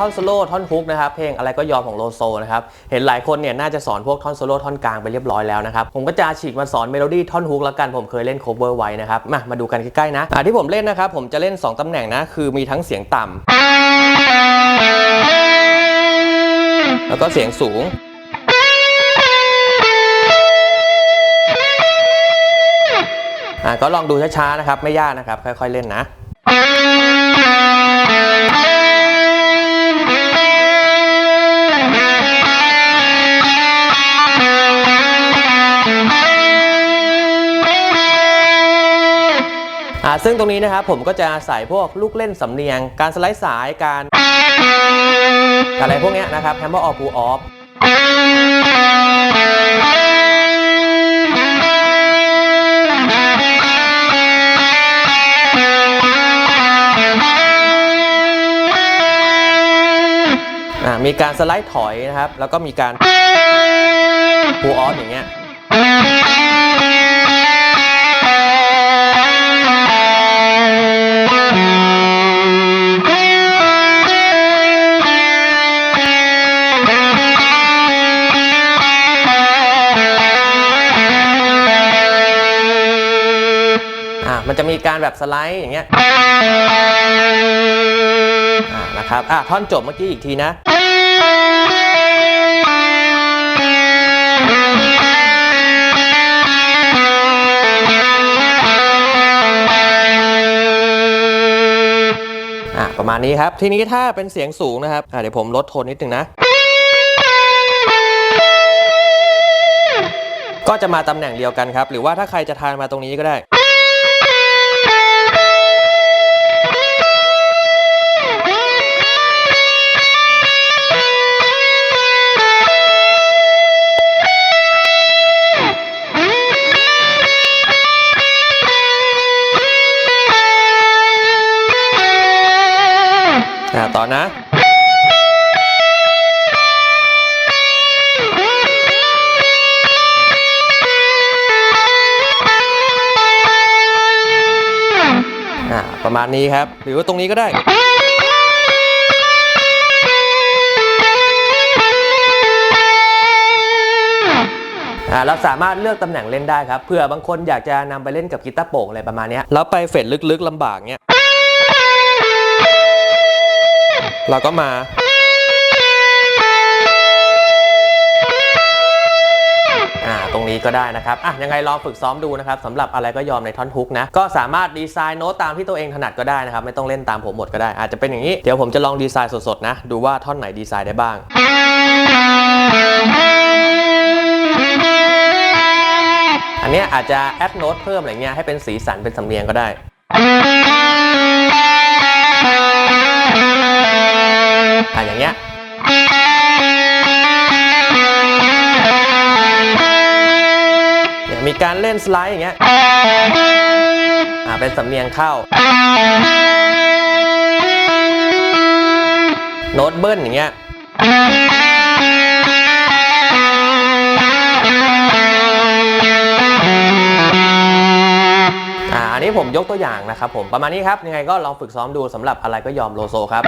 ท่อนโซโล่ท่อนฮุกนะครับเพลงอะไรก็ยอมของโลโซนะครับเห็นหลายคนเนี่ยน่าจะสอนพวกท่อนโซโล่ท่อนกลางไปเรียบร้อยแล้วนะครับผมก็จะฉีกมาสอนเมโลดี้ท่อนฮุกแล้วกันผมเคยเล่นโคเวอร์ไว้นะครับมามาดูกันใกล้ๆนะอ่าที่ผมเล่นนะครับผมจะเล่น 2ตำแหน่งนะคือมีทั้งเสียงต่ำแล้วก็เสียงสูงอ่าก็ลองดูช้าๆนะครับไม่ยากนะครับค่อยๆเล่นนะ ซึ่งตรงนี้นะครับผมก็จะใส่พวกลูกเล่นสำเนียง การสไลด์สายการอะไรพวกนี้นะครับแฮมเบอร์ออฟบูออฟมีการสไลด์ถอยนะครับ แล้วก็มีการปูออฟอย่างเงี้ย มันจะมีการแบบสไลด์อย่างเงี้ยนะครับอ่าท่อนจบเมื่อกี้อีกทีนะอ่าประมาณนี้ครับ ทีนี้ถ้าเป็นเสียงสูงนะครับอ่าเดี๋ยวผมลดโทนนิดนึงนะ ก็จะมาตำแหน่งเดียวกันครับ หรือว่าถ้าใครจะทานมาตรงนี้ก็ได้ อ่าต่อนะอ่าประมาณนี้ครับ หรือว่าตรงนี้ก็ได้อ่าเราสามารถเลือกตำแหน่งเล่นได้ครับเผื่อบางคนอยากจะนำไปเล่นกับกีตาร์โป่งอะไรประมาณนี้แล้วไปเฟดลึกๆลำบากเนี้ย เราก็มาอ่าตรงนี้ก็ได้นะครับ อะ ยังไงลองฝึกซ้อมดูนะครับสำหรับอะไรก็ยอมในท่อนฮุกนะ ก็สามารถดีไซน์โน้ตตามที่ตัวเองถนัดก็ได้นะครับ ไม่ต้องเล่นตามผมหมดก็ได้ อาจจะเป็นอย่างนี้ เดี๋ยวผมจะลองดีไซน์สดๆนะ ดูว่าท่อนไหนดีไซน์ได้บ้างอันนี้อาจจะแอดโน้ตเพิ่มอะไรเงี้ยให้เป็นสีสันเป็นสำเนียงก็ได้ การเล่นสไลด์อย่างเงี้ยอ่าเป็นสำเนียงเข้า โน้ตเบิ้ลอย่างเงี้ยอ่าอันนี้ผมยกตัวอย่างนะครับผมประมาณนี้ครับ ยังไงก็ลองฝึกซ้อมดูสำหรับอะไรก็ยอมโลโซครับ